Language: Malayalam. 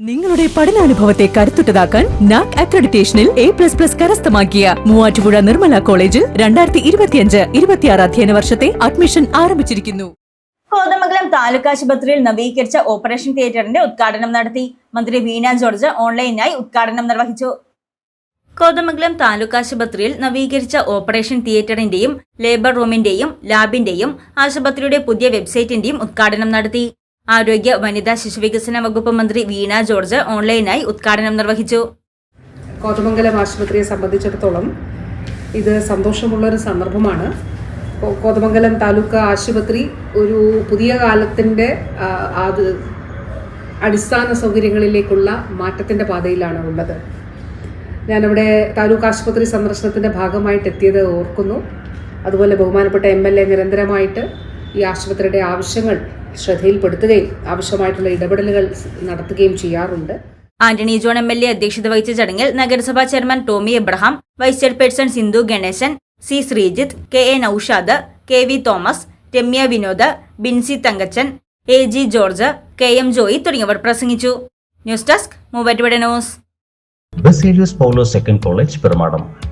നിങ്ങളുടെ പഠനാനുഭവത്തെ കരുത്തുറ്റതാക്കാൻ നാക് അക്രഡിറ്റേഷനിൽ എ പ്ലസ് പ്ലസ് കരസ്ഥമാക്കിയ മൂവാറ്റുപുഴ നിർമ്മല കോളേജിൽ രണ്ടായിരത്തി ഇരുപത്തിയഞ്ച് ഇരുപത്തിയാറ് അധ്യയന വർഷത്തെ അഡ്മിഷൻ ആരംഭിച്ചിരിക്കുന്നു. കോതമംഗലം താലൂക്ക് ആശുപത്രിയിൽ നവീകരിച്ച ഓപ്പറേഷൻ തിയേറ്ററിന്റെ ഉദ്ഘാടനം നടത്തി മന്ത്രി വീണ ജോർജ് ഓൺലൈനായി ഉദ്ഘാടനം നിർവഹിച്ചു. കോതമംഗലം താലൂക്ക് ആശുപത്രിയിൽ നവീകരിച്ച ഓപ്പറേഷൻ തിയേറ്ററിന്റെയും ലേബർ റൂമിന്റെയും ലാബിന്റെയും ആശുപത്രിയുടെ പുതിയ വെബ്സൈറ്റിന്റെയും ഉദ്ഘാടനം നടത്തി. ആരോഗ്യ വനിതാ ശിശുവികസന വകുപ്പ് മന്ത്രി വീണ ജോർജ് ഓൺലൈനായി ഉദ്ഘാടനം നിർവഹിച്ചു. കോതമംഗലം ആശുപത്രിയെ സംബന്ധിച്ചിടത്തോളം ഇത് സന്തോഷമുള്ള ഒരു സന്ദർഭമാണ് കോതമംഗലം താലൂക്ക് ആശുപത്രി ഒരു പുതിയ കാലത്തിന്റെ അത് അടിസ്ഥാന സൗകര്യങ്ങളിലേക്കുള്ള മാറ്റത്തിന്റെ പാതയിലാണ് ഉള്ളത്. ഞാനവിടെ താലൂക്ക് ആശുപത്രി സന്ദർശനത്തിന്റെ ഭാഗമായിട്ട് എത്തിയത് ഓർക്കുന്നു. അതുപോലെ ബഹുമാനപ്പെട്ട എം എൽ എ നിരന്തരമായിട്ട് ഈ ആശുപത്രിയുടെ ആവശ്യങ്ങൾ ശ്രദ്ധയിൽപ്പെടുത്തുകയും ആവശ്യമായിട്ടുള്ള ഇടപെടലുകൾ നടത്തുകയും ചെയ്യാറുണ്ട്. Antony John M L A അധ്യക്ഷത വഹിച്ച ചടങ്ങിൽ നഗരസഭാ chairman Tomy Abraham vice chairperson Sindhu Ganesan C Sreejith K A Noushad K V Thomas Ramya Vinod Binsy Thankachan A G George K M Joy തുടങ്ങിയവർ പ്രസംഗിച്ചു. News desk Muvattupuzha news. Baselios Paulo second college Perumadam.